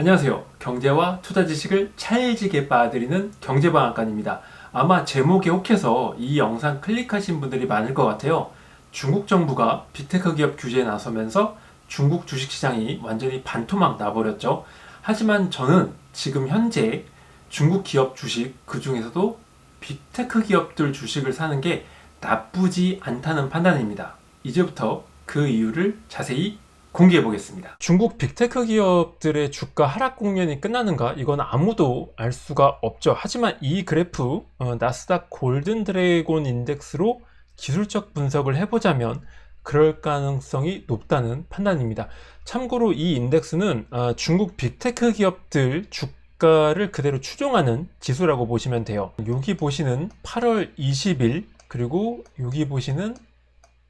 안녕하세요. 경제와 투자 지식을 찰지게 빠드리는 경제방앗간입니다. 아마 제목에 혹해서 이 영상 클릭하신 분들이 많을 것 같아요. 중국 정부가 빅테크 기업 규제에 나서면서 중국 주식시장이 완전히 반토막 나버렸죠. 하지만 저는 지금 현재 중국 기업 주식 그 중에서도 빅테크 기업들 주식을 사는 게 나쁘지 않다는 판단입니다. 이제부터 그 이유를 자세히 공개해 보겠습니다. 중국 빅테크 기업들의 주가 하락 국면이 끝나는가? 이건 아무도 알 수가 없죠. 하지만 이 그래프 어, 나스닥 골든 드래곤 인덱스로 기술적 분석을 해보자면 그럴 가능성이 높다는 판단입니다. 참고로 이 인덱스는 어, 중국 빅테크 기업들 주가를 그대로 추종하는 지수라고 보시면 돼요. 여기 보시는 8월 20일 그리고 여기 보시는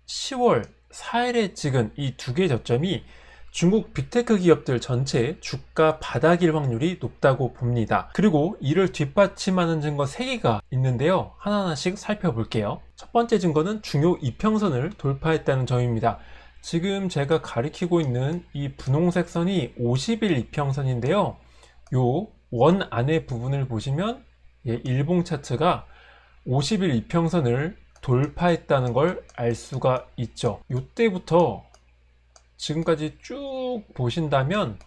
10월 4일에 찍은 이 두개 저점이 중국 빅테크 기업들 전체 주가 바닥일 확률이 높다고 봅니다. 그리고 이를 뒷받침하는 증거 3개가 있는데요. 하나하나씩 살펴볼게요. 첫 번째 증거는 중요 이평선을 돌파했다는 점입니다. 지금 제가 가리키고 있는 이 분홍색 선이 50일 이평선인데요. 요 원 안의 부분을 보시면 예, 일봉 차트가 50일 이평선을 돌파했다는 걸 알 수가 있죠. 이때부터 지금까지 쭉 보신다면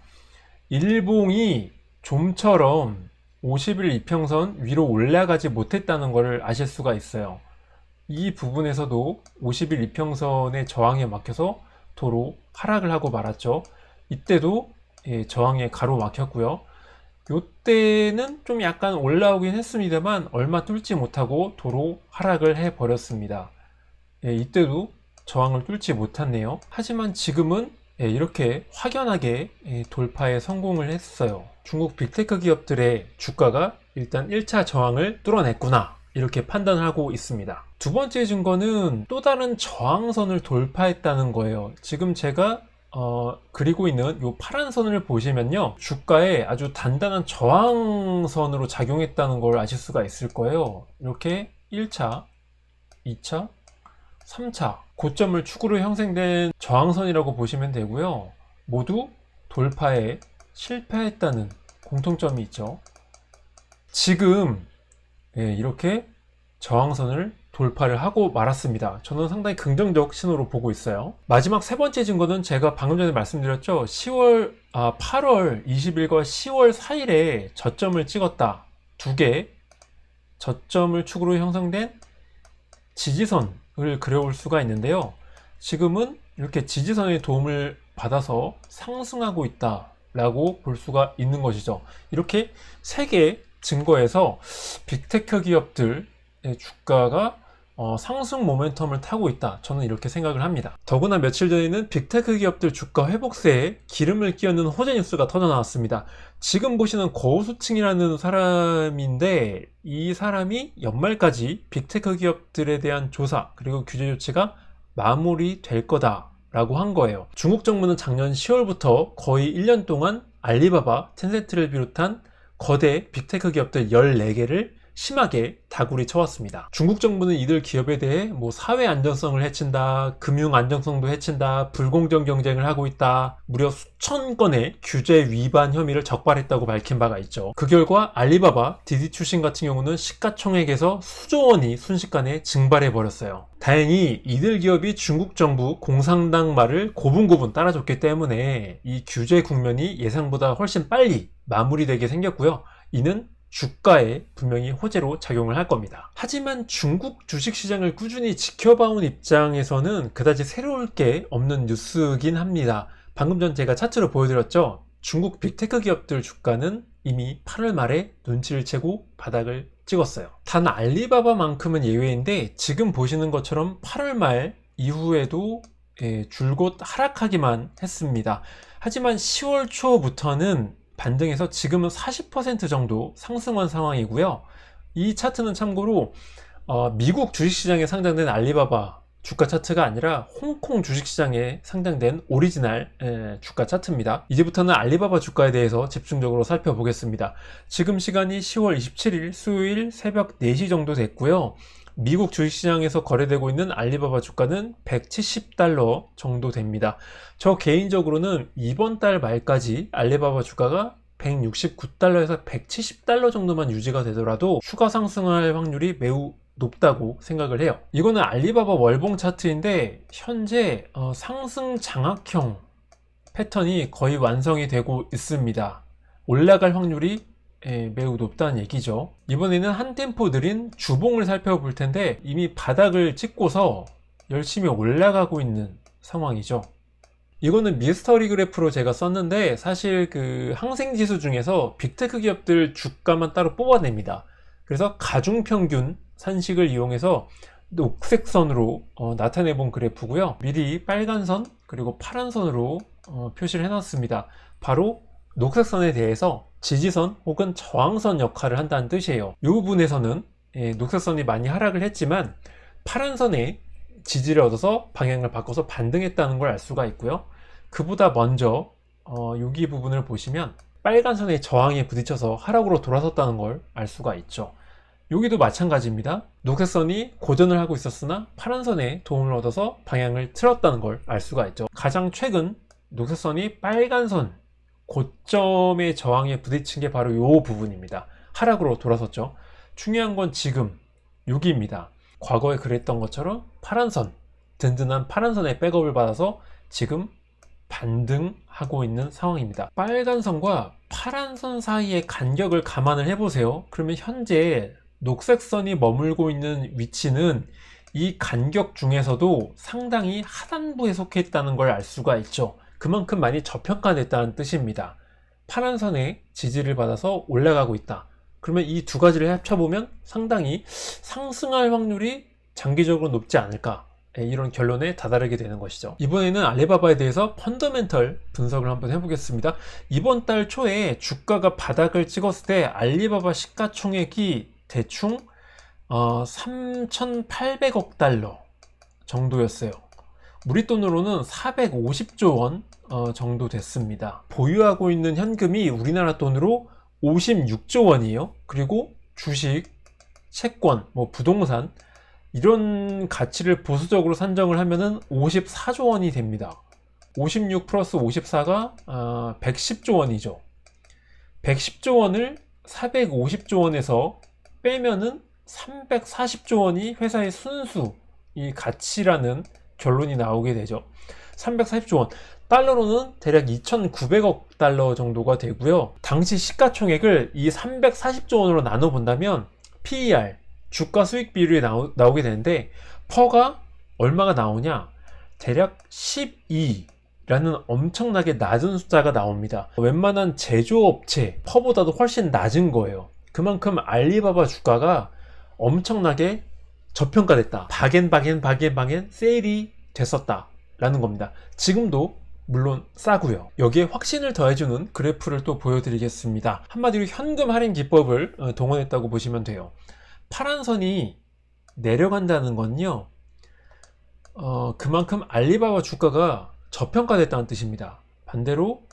일봉이 좀처럼 50일 이평선 위로 올라가지 못했다는 것을 아실 수가 있어요. 이 부분에서도 50일 이평선의 저항에 막혀서 도로 하락을 하고 말았죠. 이때도 예, 저항에 가로막혔고요. 이때는 좀 약간 올라오긴 했습니다만 얼마 뚫지 못하고 도로 하락을 해 버렸습니다. 예, 이때도 저항을 뚫지 못했네요. 하지만 지금은 예, 이렇게 확연하게 예, 돌파에 성공을 했어요. 중국 빅테크 기업들의 주가가 일단 1차 저항을 뚫어냈구나. 이렇게 판단을 하고 있습니다. 두 번째 증거는 또 다른 저항선을 돌파했다는 거예요. 지금 제가 어, 그리고 있는 이 파란 선을 보시면요. 주가에 아주 단단한 저항선으로 작용했다는 걸 아실 수가 있을 거예요. 이렇게 1차, 2차, 3차 고점을 축으로 형성된 저항선이라고 보시면 되고요. 모두 돌파에 실패했다는 공통점이 있죠. 지금 예, 이렇게 저항선을 돌파를 하고 말았습니다. 저는 상당히 긍정적 신호로 보고 있어요. 마지막 세 번째 증거는 제가 방금 전에 말씀드렸죠. 10월, 아, 8월 20일과 10월 4일에 저점을 찍었다. 두 개 저점을 축으로 형성된 지지선을 그려올 수가 있는데요. 지금은 이렇게 지지선의 도움을 받아서 상승하고 있다 라고 볼 수가 있는 것이죠. 이렇게 세개 증거에서 빅테크 기업들의 주가가 어, 상승 모멘텀을 타고 있다. 저는 이렇게 생각을 합니다. 더구나 며칠 전에는 빅테크 기업들 주가 회복세에 기름을 끼얹는 호재 뉴스가 터져 나왔습니다. 지금 보시는 거우수층이라는 사람인데 이 사람이 연말까지 빅테크 기업들에 대한 조사 그리고 규제 조치가 마무리될 거다라고 한 거예요. 중국 정부는 작년 10월부터 거의 1년 동안 알리바바, 텐센트를 비롯한 거대 빅테크 기업들 14개를 심하게 다구리 쳐왔습니다. 중국 정부는 이들 기업에 대해 뭐 사회 안전성을 해친다, 금융 안정성도 해친다, 불공정 경쟁을 하고 있다, 무려 수천 건의 규제 위반 혐의를 적발했다고 밝힌 바가 있죠. 그 결과 알리바바, 디디 출신 같은 경우는 시가총액에서 수조 원이 순식간에 증발해 버렸어요. 다행히 이들 기업이 중국 정부 공산당 말을 고분고분 따라줬기 때문에 이 규제 국면이 예상보다 훨씬 빨리 마무리되게 생겼고요. 이는 주가에 분명히 호재로 작용을 할 겁니다. 하지만 중국 주식시장을 꾸준히 지켜봐온 입장에서는 그다지 새로울 게 없는 뉴스긴 합니다. 방금 전 제가 차트로 보여드렸죠. 중국 빅테크 기업들 주가는 이미 8월 말에 눈치를 채고 바닥을 찍었어요. 단 알리바바만큼은 예외인데 지금 보시는 것처럼 8월 말 이후에도 예, 줄곧 하락하기만 했습니다. 하지만 10월 초부터는 반등해서 지금은 40% 정도 상승한 상황이고요. 이 차트는 참고로 어, 미국 주식시장에 상장된 알리바바 주가 차트가 아니라 홍콩 주식시장에 상장된 오리지널 에, 주가 차트입니다. 이제부터는 알리바바 주가에 대해서 집중적으로 살펴보겠습니다. 지금 시간이 10월 27일 수요일 새벽 4시 정도 됐고요. 미국 주식시장에서 거래되고 있는 알리바바 주가는 170달러 정도 됩니다. 저 개인적으로는 이번 달 말까지 알리바바 주가가 169달러에서 170달러 정도만 유지가 되더라도 추가 상승할 확률이 매우 높다고 생각을 해요. 이거는 알리바바 월봉 차트인데 현재 어, 상승 장악형 패턴이 거의 완성이 되고 있습니다. 올라갈 확률이 예, 매우 높다는 얘기죠. 이번에는 한 템포 느린 주봉을 살펴볼 텐데 이미 바닥을 찍고서 열심히 올라가고 있는 상황이죠. 이거는 미스터리 그래프로 제가 썼는데 사실 그 항생 지수 중에서 빅테크 기업들 주가만 따로 뽑아냅니다. 그래서 가중평균 산식을 이용해서 녹색 선으로 어, 나타내 본 그래프고요. 미리 빨간 선 그리고 파란 선으로 어, 표시를 해놨습니다. 바로 녹색 선에 대해서 지지선 혹은 저항선 역할을 한다는 뜻이에요. 이 부분에서는 예, 녹색 선이 많이 하락을 했지만 파란 선에 지지를 얻어서 방향을 바꿔서 반등했다는 걸 알 수가 있고요. 그보다 먼저 어, 여기 부분을 보시면 빨간 선의 저항에 부딪혀서 하락으로 돌아섰다는 걸 알 수가 있죠. 여기도 마찬가지입니다. 녹색 선이 고전을 하고 있었으나 파란 선에 도움을 얻어서 방향을 틀었다는 걸 알 수가 있죠. 가장 최근 녹색 선이 빨간 선 고점의 저항에 부딪힌 게 바로 이 부분입니다. 하락으로 돌아섰죠. 중요한 건 지금 여기입니다. 과거에 그랬던 것처럼 파란 선, 든든한 파란 선의 백업을 받아서 지금 반등하고 있는 상황입니다. 빨간 선과 파란 선 사이의 간격을 감안을 해보세요. 그러면 현재 녹색 선이 머물고 있는 위치는 이 간격 중에서도 상당히 하단부에 속해 있다는 걸 알 수가 있죠. 그만큼 많이 저평가됐다는 뜻입니다. 파란 선에 지지를 받아서 올라가고 있다. 그러면 이 두 가지를 합쳐보면 상당히 상승할 확률이 장기적으로 높지 않을까. 예, 이런 결론에 다다르게 되는 것이죠. 이번에는 알리바바에 대해서 펀더멘털 분석을 한번 해보겠습니다. 이번 달 초에 주가가 바닥을 찍었을 때 알리바바 시가총액이 대충 어, 3,800억 달러 정도였어요. 우리 돈으로는 450조 원 어, 정도 됐습니다. 보유하고 있는 현금이 우리나라 돈으로 56조 원이에요. 그리고 주식, 채권, 뭐 부동산 이런 가치를 보수적으로 산정을 하면은 54조 원이 됩니다. 56 플러스 54가 어, 110조 원이죠. 110조 원을 450조 원에서 빼면은 340조 원이 회사의 순수 이 가치라는 결론이 나오게 되죠. 340조 원. 달러로는 대략 2,900억 달러 정도가 되고요. 당시 시가총액을 이 340조 원으로 나눠 본다면 PER 주가 수익 비율이 나오, 나오게 되는데 퍼가 얼마가 나오냐? 대략 12 라는 엄청나게 낮은 숫자가 나옵니다. 웬만한 제조업체 퍼보다도 훨씬 낮은 거예요. 그만큼 알리바바 주가가 엄청나게 저평가됐다. 바겐바겐 바겐바겐 세일이 됐었다. 라는 겁니다. 지금도 물론 싸고요. 여기에 확신을 더해주는 그래프를 또 보여드리겠습니다. 한마디로 현금 할인 기법을 어, 동원했다고 보시면 돼요. 파란 선이 내려간다는 건요. 어, 그만큼 알리바바 주가가 저평가됐다는 뜻입니다. 반대로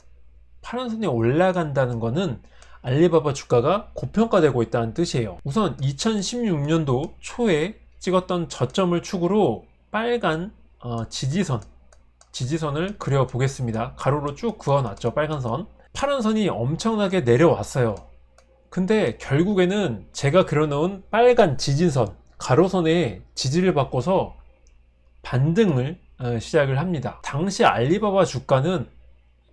파란 선이 올라간다는 것은 알리바바 주가가 고평가되고 있다는 뜻이에요. 우선 2016년도 초에 찍었던 저점을 축으로 빨간 어, 지지선, 지지선을 그려 보겠습니다. 가로로 쭉 그어놨죠, 빨간 선. 파란 선이 엄청나게 내려왔어요. 근데 결국에는 제가 그려놓은 빨간 지진선, 가로선에 지지를 바꿔서 반등을 어, 시작을 합니다. 당시 알리바바 주가는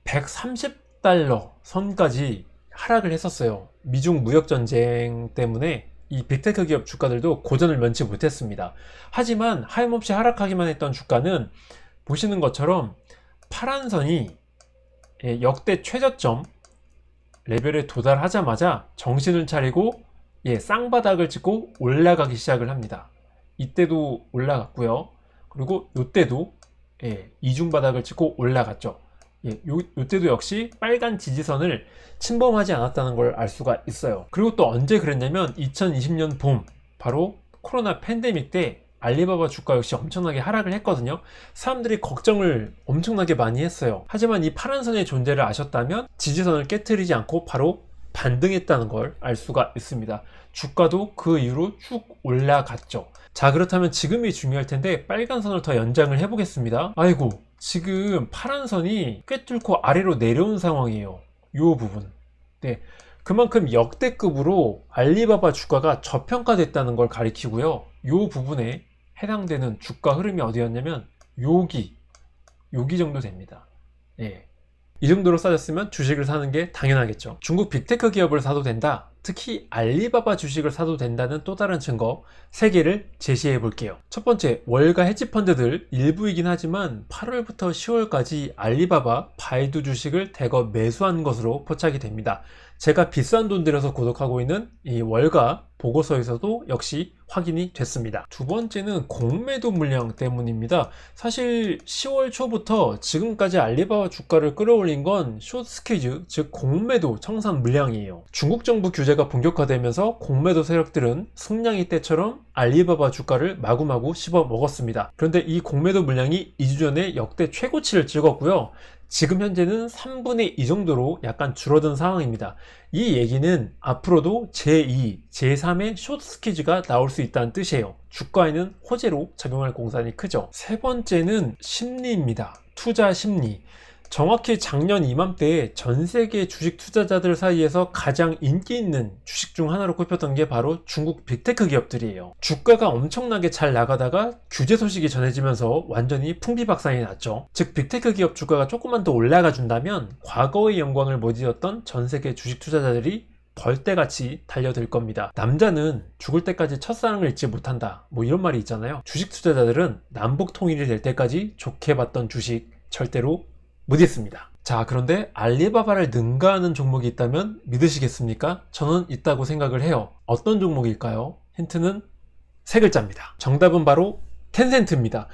130달러 선까지 하락을 했었어요. 미중 무역 전쟁 때문에 이 빅테크 기업 주가들도 고전을 면치 못했습니다. 하지만 하염없이 하락하기만 했던 주가는 보시는 것처럼 파란 선이 예, 역대 최저점 레벨에 도달하자마자 정신을 차리고 예, 쌍바닥을 찍고 올라가기 시작을 합니다. 이때도 올라갔고요. 그리고 이때도 예, 이중바닥을 찍고 올라갔죠. 예, 요, 요때도 역시 빨간 지지선을 침범하지 않았다는 걸 알 수가 있어요. 그리고 또 언제 그랬냐면 2020년 봄 바로 코로나 팬데믹 때 알리바바 주가 역시 엄청나게 하락을 했거든요. 사람들이 걱정을 엄청나게 많이 했어요. 하지만 이 파란 선의 존재를 아셨다면 지지선을 깨뜨리지 않고 바로 반등했다는 걸 알 수가 있습니다. 주가도 그 이후로 쭉 올라갔죠. 자, 그렇다면 지금이 중요할 텐데 빨간 선을 더 연장을 해보겠습니다. 아이고, 지금 파란 선이 꿰뚫고 아래로 내려온 상황이에요. 이 부분. 네. 그만큼 역대급으로 알리바바 주가가 저평가됐다는 걸 가리키고요. 이 부분에 해당되는 주가 흐름이 어디였냐면 여기, 여기 정도 됩니다. 예. 이 정도로 싸졌으면 주식을 사는 게 당연하겠죠. 중국 빅테크 기업을 사도 된다. 특히 알리바바 주식을 사도 된다는 또 다른 증거 3개를 제시해 볼게요. 첫 번째, 월가 헤지펀드들 일부이긴 하지만 8월부터 10월까지 알리바바, 바이두 주식을 대거 매수한 것으로 포착이 됩니다. 제가 비싼 돈 들여서 구독하고 있는 이 월가 보고서에서도 역시 확인이 됐습니다. 두 번째는 공매도 물량 때문입니다. 사실 10월 초부터 지금까지 알리바바 주가를 끌어올린 건 숏스퀴즈, 즉 공매도 청산 물량이에요. 중국 정부 규제가 본격화되면서 공매도 세력들은 승냥이 때처럼 알리바바 주가를 마구마구 씹어 먹었습니다. 그런데 이 공매도 물량이 2주 전에 역대 최고치를 찍었고요. 지금 현재는 3분의 2 정도로 약간 줄어든 상황입니다. 이 얘기는 앞으로도 제2, 제3의 숏 스퀴즈가 나올 수 있다는 뜻이에요. 주가에는 호재로 작용할 공산이 크죠. 세 번째는 심리입니다. 투자 심리. 정확히 작년 이맘때에 전 세계 주식 투자자들 사이에서 가장 인기 있는 주식 중 하나로 꼽혔던 게 바로 중국 빅테크 기업들이에요. 주가가 엄청나게 잘 나가다가 규제 소식이 전해지면서 완전히 풍비박산이 났죠. 즉 빅테크 기업 주가가 조금만 더 올라가 준다면 과거의 영광을 못 이었던 전 세계 주식 투자자들이 벌떼같이 달려들 겁니다. 남자는 죽을 때까지 첫사랑을 잊지 못한다. 뭐 이런 말이 있잖아요. 주식 투자자들은 남북 통일이 될 때까지 좋게 봤던 주식 절대로 못 있습니다. 자, 그런데 알리바바를 능가하는 종목이 있다면 믿으시겠습니까? 저는 있다고 생각을 해요. 어떤 종목일까요? 힌트는 세 글자입니다. 정답은 바로 텐센트입니다.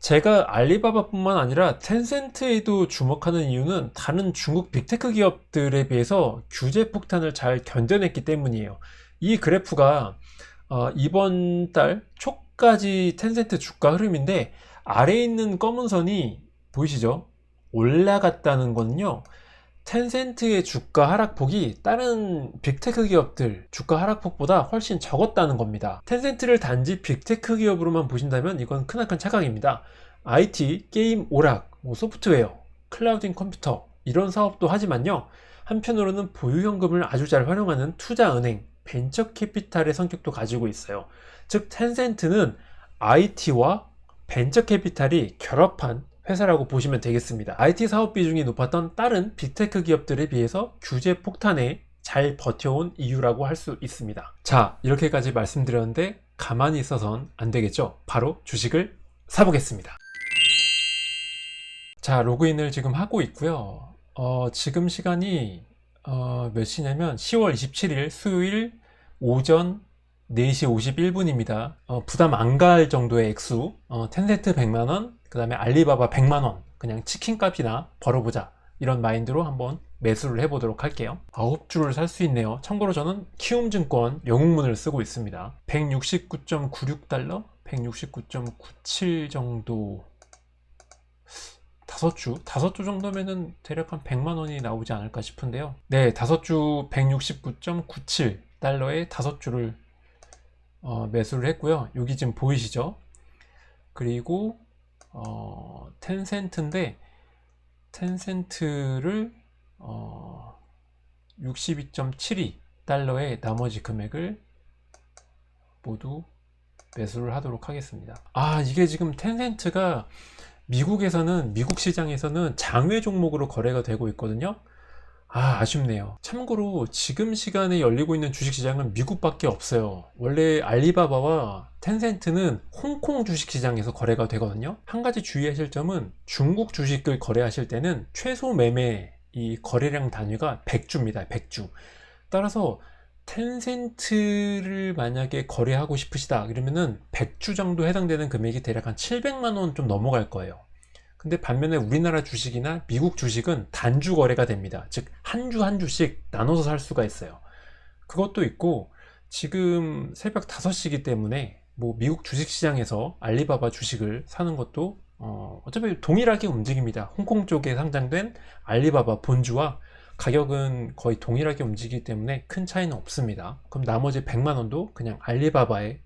제가 알리바바뿐만 아니라 텐센트에도 주목하는 이유는 다른 중국 빅테크 기업들에 비해서 규제 폭탄을 잘 견뎌냈기 때문이에요. 이 그래프가 어, 이번 달 초까지 텐센트 주가 흐름인데 아래에 있는 검은 선이 보이시죠? 올라갔다는 건요. 텐센트의 주가 하락폭이 다른 빅테크 기업들 주가 하락폭보다 훨씬 적었다는 겁니다. 텐센트를 단지 빅테크 기업으로만 보신다면 이건 크나큰 착각입니다. IT, 게임, 오락, 뭐 소프트웨어, 클라우딩 컴퓨터 이런 사업도 하지만요. 한편으로는 보유 현금을 아주 잘 활용하는 투자 은행, 벤처 캐피탈의 성격도 가지고 있어요. 즉 텐센트는 IT와 벤처 캐피탈이 결합한 회사라고 보시면 되겠습니다. IT 사업 비중이 높았던 다른 빅테크 기업들에 비해서 규제 폭탄에 잘 버텨온 이유라고 할 수 있습니다. 자, 이렇게까지 말씀드렸는데 가만히 있어선 안 되겠죠? 바로 주식을 사보겠습니다. 자, 로그인을 지금 하고 있고요. 어, 지금 시간이 어, 몇 시냐면 10월 27일 수요일 오전 4시 51분입니다. 어, 부담 안 갈 정도의 액수, 어, 텐센트 100만원, 그 다음에 알리바바 100만원, 그냥 치킨 값이나 벌어보자. 이런 마인드로 한번 매수를 해보도록 할게요. 9주를 살 수 있네요. 참고로 저는 키움증권 영웅문을 쓰고 있습니다. 169.96달러? 169.97 정도 다섯 주, 다섯 주 정도면은 대략 한 100만 원이 나오지 않을까 싶은데요. 네, 다섯 주169.97 달러에 다섯 주를 어, 매수를 했고요. 여기 지금 보이시죠? 그리고 어, 텐센트인데 텐센트를 어, 62.72 달러의 나머지 금액을 모두 매수를 하도록 하겠습니다. 아 이게 지금 텐센트가 미국에서는 미국 시장에서는 장외 종목으로 거래가 되고 있거든요. 아, 아쉽네요. 참고로 지금 시간에 열리고 있는 주식시장은 미국밖에 없어요. 원래 알리바바와 텐센트는 홍콩 주식시장에서 거래가 되거든요. 한 가지 주의하실 점은 중국 주식을 거래하실 때는 최소 매매 이 거래량 단위가 100주입니다. 100주. 따라서 텐센트를 만약에 거래하고 싶으시다 그러면은 100주 정도 해당되는 금액이 대략 한 700만 원 좀 넘어갈 거예요. 근데 반면에 우리나라 주식이나 미국 주식은 단주 거래가 됩니다. 즉, 한 주한 주씩 나눠서 살 수가 있어요. 그것도 있고, 지금 새벽 5시기 때문에 뭐 미국 주식 시장에서 알리바바 주식을 사는 것도 어, 어차피 동일하게 움직입니다. 홍콩 쪽에 상장된 알리바바 본주와 가격은 거의 동일하게 움직이기 때문에 큰 차이는 없습니다. 그럼 나머지 100만 원도 그냥 알리바바에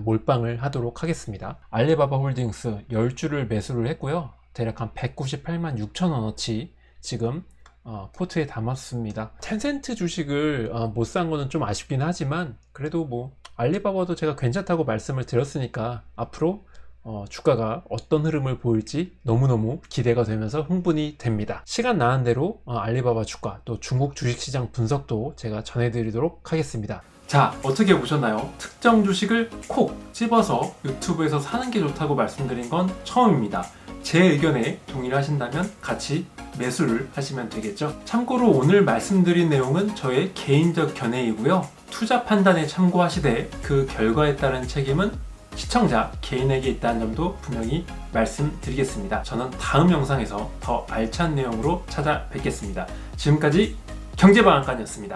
몰빵을 하도록 하겠습니다. 알리바바 홀딩스 10주를 매수를 했고요. 대략 한 198만 6천 원어치 지금 어, 포트에 담았습니다. 텐센트 주식을 어, 못산 거는 좀 아쉽긴 하지만 그래도 뭐 알리바바도 제가 괜찮다고 말씀을 드렸으니까 앞으로 어, 주가가 어떤 흐름을 보일지 너무너무 기대가 되면서 흥분이 됩니다. 시간 나는 대로 어, 알리바바 주가 또 중국 주식시장 분석도 제가 전해드리도록 하겠습니다. 자, 어떻게 보셨나요? 특정 주식을 콕 집어서 유튜브에서 사는 게 좋다고 말씀드린 건 처음입니다. 제 의견에 동일하신다면 같이 매수를 하시면 되겠죠. 참고로 오늘 말씀드린 내용은 저의 개인적 견해이고요. 투자 판단에 참고하시되 그 결과에 따른 책임은 시청자 개인에게 있다는 점도 분명히 말씀드리겠습니다. 저는 다음 영상에서 더 알찬 내용으로 찾아뵙겠습니다. 지금까지 경제방앗간이었습니다.